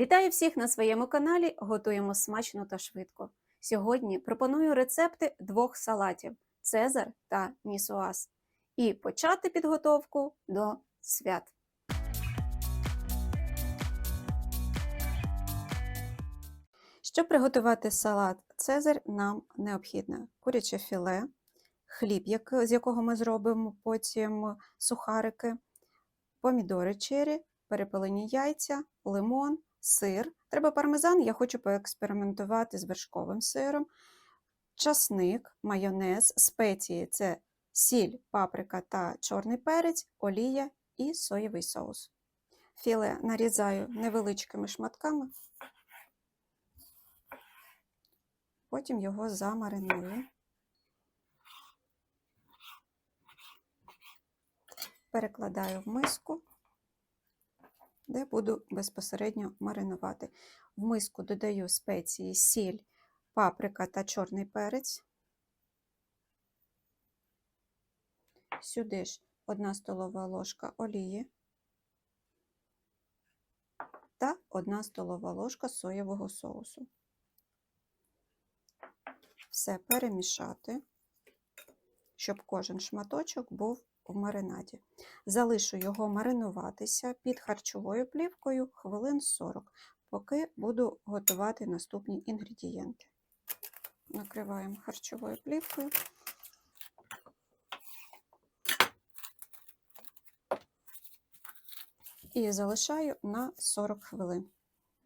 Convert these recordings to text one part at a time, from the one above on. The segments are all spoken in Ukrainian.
Вітаю всіх на своєму каналі. Готуємо смачно та швидко. Сьогодні пропоную рецепти двох салатів Цезар та Нісуаз. І почати підготовку до свят. Щоб приготувати салат Цезар, нам необхідне куряче філе, хліб, з якого ми зробимо потім сухарики, помідори чері, перепелені яйця, лимон, сир. Треба пармезан, я хочу поекспериментувати з вершковим сиром, часник, майонез, спеції це сіль, паприка та чорний перець, олія і соєвий соус. Філе нарізаю невеличкими шматками, потім його замариную. Перекладаю в миску де буду безпосередньо маринувати. В миску додаю спеції сіль, паприка та чорний перець. Сюди ж 1 столова ложка олії та 1 столова ложка соєвого соусу. Все перемішати, щоб кожен шматочок був в маринаді. Залишу його маринуватися під харчовою плівкою хвилин 40, поки буду готувати наступні інгредієнти. Накриваємо харчовою плівкою. І залишаю на 40 хвилин.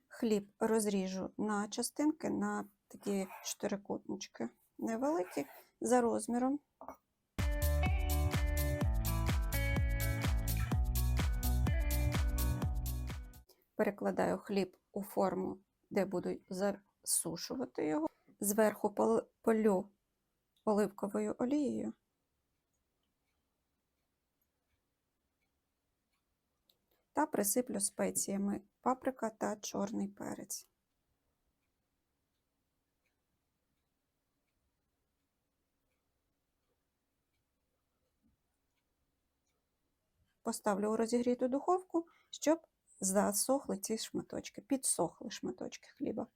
Хліб розріжу на частинки, на такі чотирикутнички невеликі за розміром. Перекладаю хліб у форму, де буду засушувати його, зверху полю оливковою олією. Та присиплю спеціями паприка та чорний перець. Поставлю у розігріту духовку, щоб засохли ці шматочки, підсохли шматочки хліба.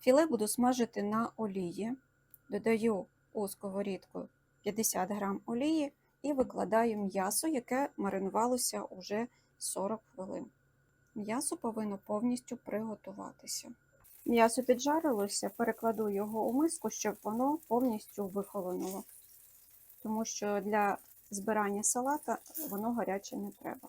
Філе буду смажити на олії, додаю у сковорідку 50 г олії і викладаю м'ясо, яке маринувалося уже 40 хвилин. М'ясо повинно повністю приготуватися. М'ясо піджарилося, перекладу його у миску, щоб воно повністю вихолонуло тому що для збирання салата воно гаряче не треба.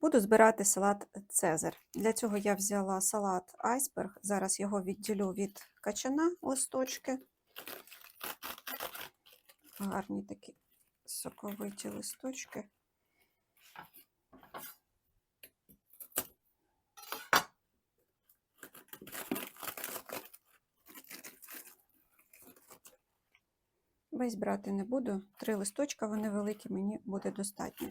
Буду збирати салат Цезар. Для цього я взяла салат айсберг. Зараз його відділю від качана листочки. Гарні такі соковиті листочки. Весь брати не буду, три листочка, вони великі, мені буде достатньо.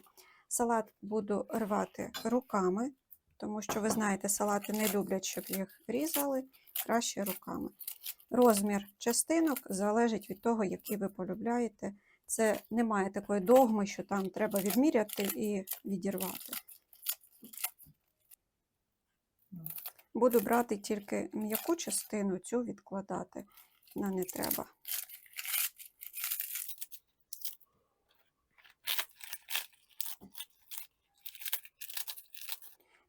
Салат буду рвати руками, тому що, ви знаєте, салати не люблять, щоб їх різали, краще руками. Розмір частинок залежить від того, який ви полюбляєте. Це немає такої догми, що там треба відміряти і відірвати. Буду брати тільки м'яку частину, цю відкладати на не треба.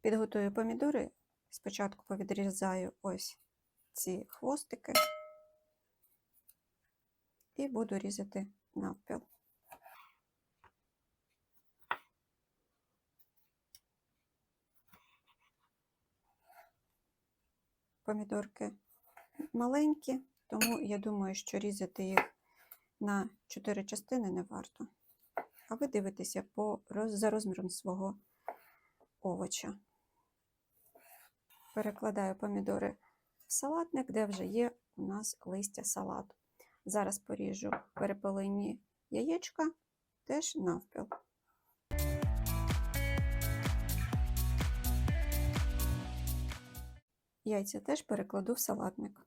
Підготую помідори. Спочатку повідрізаю ось ці хвостики і буду різати навпіл. Помідорки маленькі, тому я думаю, що різати їх на 4 частини не варто. А ви дивитеся по, за розміром свого овоча перекладаю помідори в салатник, де вже є у нас листя салату. Зараз поріжу перепелені яєчка теж навпіл. Яйця теж перекладу в салатник.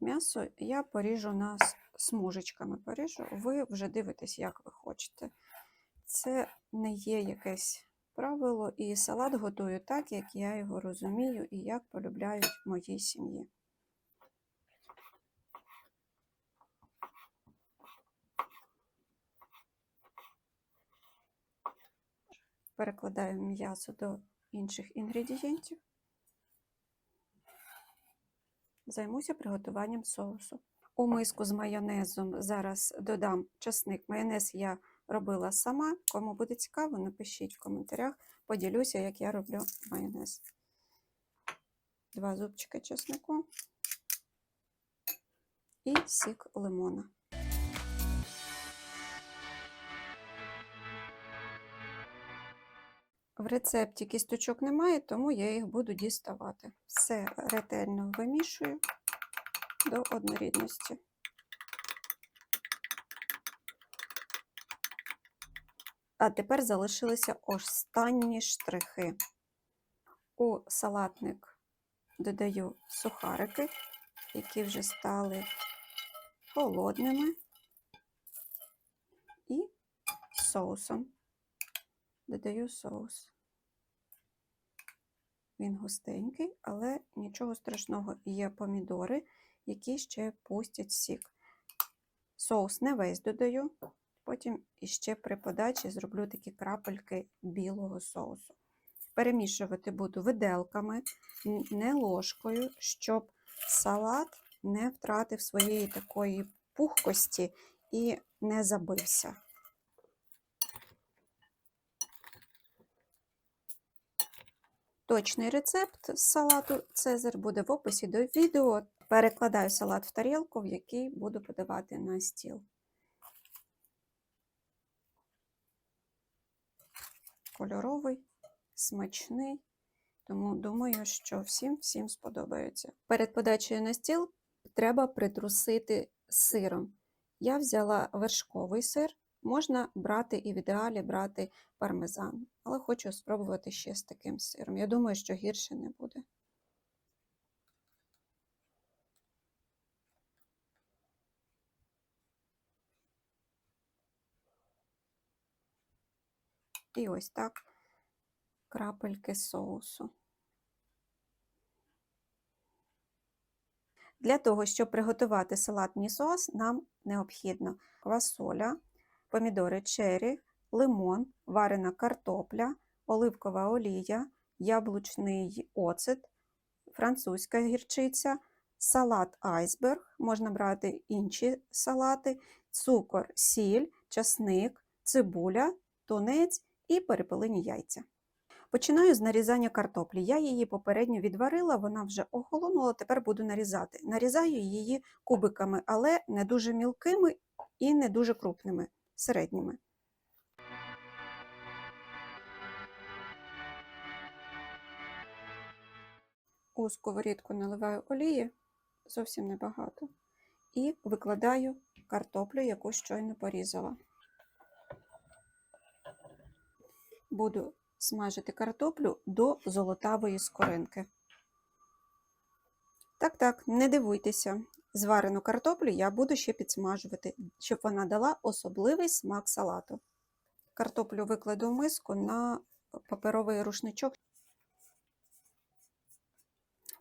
М'ясо я поріжу на смужечками. Поріжу. Ви вже дивитесь, як ви хочете. Це не є якесь правило, і салат готую так, як я його розумію і як полюбляють моїй сім'ї. Перекладаю м'ясо до інших інгредієнтів. Займуся приготуванням соусу. У миску з майонезом зараз додам часник. Майонез я робила сама. Кому буде цікаво, напишіть в коментарях. Поділюся, як я роблю майонез. Два зубчики чеснику і сік лимона. В рецепті кісточок немає, тому я їх буду діставати. Все ретельно вимішую до однорідності. А тепер залишилися останні штрихи. У салатник додаю сухарики, які вже стали холодними, і соусом. Додаю соус. Він густенький, але нічого страшного. Є помідори, які ще пустять сік. Соус не весь додаю, потім іще при подачі зроблю такі крапельки білого соусу. Перемішувати буду виделками, не ложкою, щоб салат не втратив своєї такої пухкості і не забився. Точний рецепт салату Цезар буде в описі до відео. Перекладаю салат в тарілку, в який буду подавати на стіл. Кольоровий, смачний, тому думаю, що всім всім сподобається. Перед подачею на стіл треба притрусити сиром. Я взяла вершковий сир, можна брати і в ідеалі брати пармезан, але хочу спробувати ще з таким сиром. Я думаю, що гірше не буде. І ось так крапельки соусу. Для того, щоб приготувати салатний соус, нам необхідно квасоля, помідори черрі, лимон, варена картопля, оливкова олія, яблучний оцет, французька гірчиця, салат айсберг, можна брати інші салати, цукор, сіль, часник, цибуля, тунець і перепелині яйця. Починаю з нарізання картоплі. Я її попередньо відварила, вона вже охолонула, тепер буду нарізати. Нарізаю її кубиками, але не дуже мілкими і не дуже крупними, середніми. У сковорідку наливаю олії, зовсім небагато, і викладаю картоплю, яку щойно порізала. Буду смажити картоплю до золотавої скоринки. Так, так, не дивуйтеся. Зварену картоплю я буду ще підсмажувати, щоб вона дала особливий смак салату. Картоплю викладу в миску на паперовий рушничок.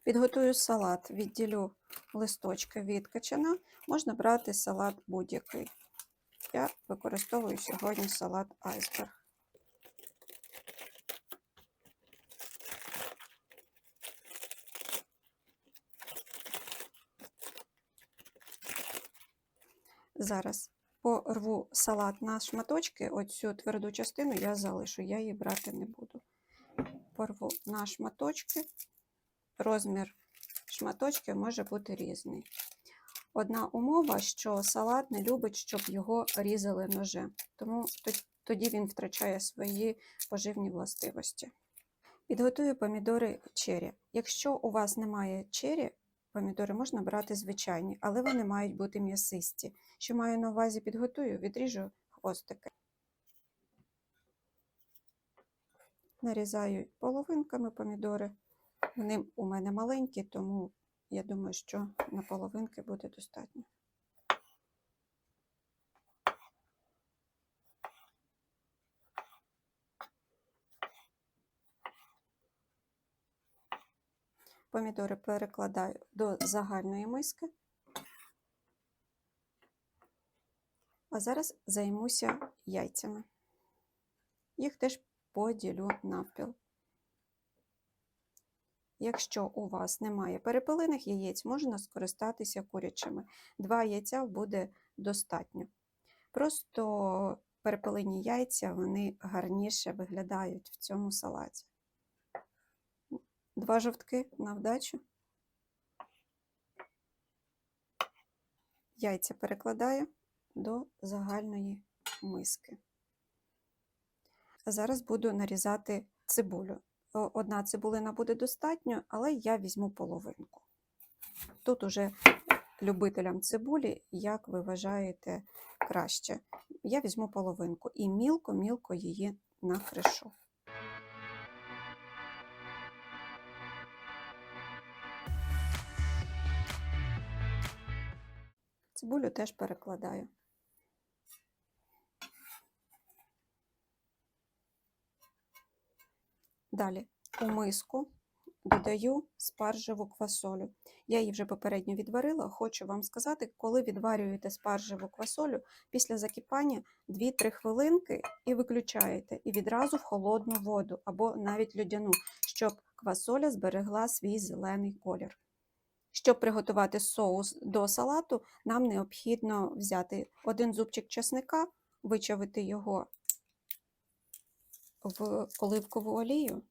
Підготую салат, відділю листочки від качана. Можна брати салат будь-який. Я використовую сьогодні салат айсберг. Зараз порву салат на шматочки. Оцю тверду частину я залишу, я її брати не буду. Порву на шматочки. Розмір шматочків може бути різний. Одна умова, що салат не любить, щоб його різали ножем, тому тоді він втрачає свої поживні властивості. Підготую помідори чері. Якщо у вас немає чері, помідори можна брати звичайні, але вони мають бути м'ясисті. Що маю на увазі підготую, відріжу хвостики. нарізаю половинками помідори. Вони у мене маленькі, тому я думаю, що на половинки буде достатньо. Помідори перекладаю до загальної миски. А зараз займуся яйцями. Їх теж поділю навпіл. Якщо у вас немає перепелиних яєць, можна скористатися курячими. Два яйця буде достатньо. Просто перепелині яйця вони гарніше виглядають в цьому салаті. Два жовтки на вдачу. Яйця перекладаю до загальної миски. Зараз буду нарізати цибулю. Одна цибулина буде достатньо, але я візьму половинку. Тут уже любителям цибулі, як ви вважаєте краще. Я візьму половинку і мілко-мілко її накришу. Цибулю теж перекладаю. Далі у миску додаю спаржеву квасолю. Я її вже попередньо відварила. Хочу вам сказати, коли відварюєте спаржеву квасолю, після закипання 2-3 хвилинки і виключаєте, і відразу в холодну воду або навіть льодяну, щоб квасоля зберегла свій зелений колір. Щоб приготувати соус до салату, нам необхідно взяти один зубчик чесника, вичавити його в оливкову олію.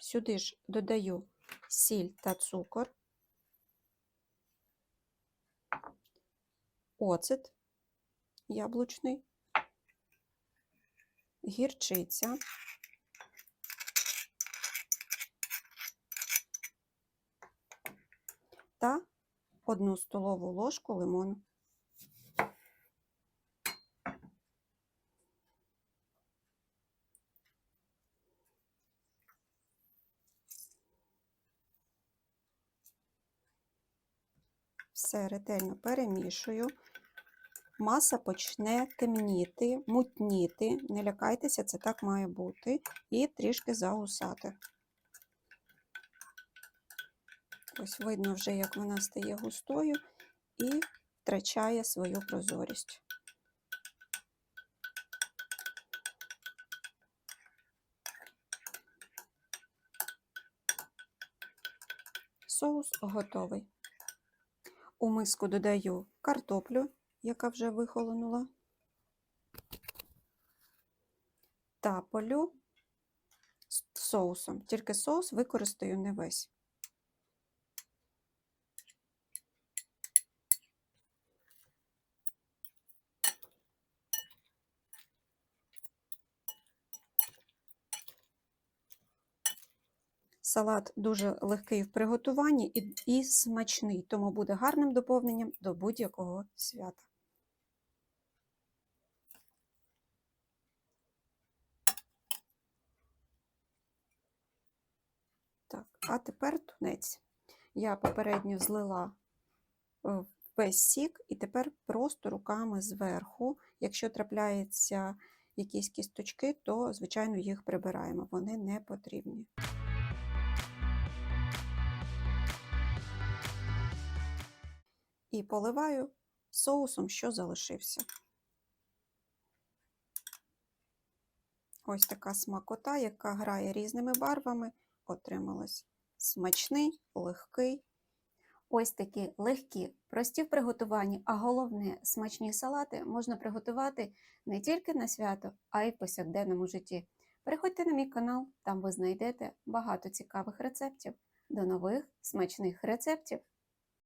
Сюди ж додаю сіль та цукор, оцет яблучний, гірчиця. Та одну столову ложку лимону. Все ретельно перемішую. Маса почне темніти, мутніти. Не лякайтеся, це так має бути, і трішки загусати. Ось видно вже, як вона стає густою і втрачає свою прозорість. Соус готовий. У миску додаю картоплю, яка вже вихолонула, та полю соусом. Тільки соус використаю не весь. Салат дуже легкий в приготуванні і, і смачний, тому буде гарним доповненням до будь-якого свята. Так, а тепер тунець. Я попередньо злила е, весь сік, і тепер просто руками зверху, якщо трапляються якісь кісточки, то, звичайно, їх прибираємо, вони не потрібні. І поливаю соусом, що залишився. Ось така смакота, яка грає різними барвами, отрималась. Смачний, легкий. Ось такі легкі, прості в приготуванні, а головне, смачні салати можна приготувати не тільки на свято, а й в повсякденному житті. Переходьте на мій канал, там ви знайдете багато цікавих рецептів. До нових смачних рецептів!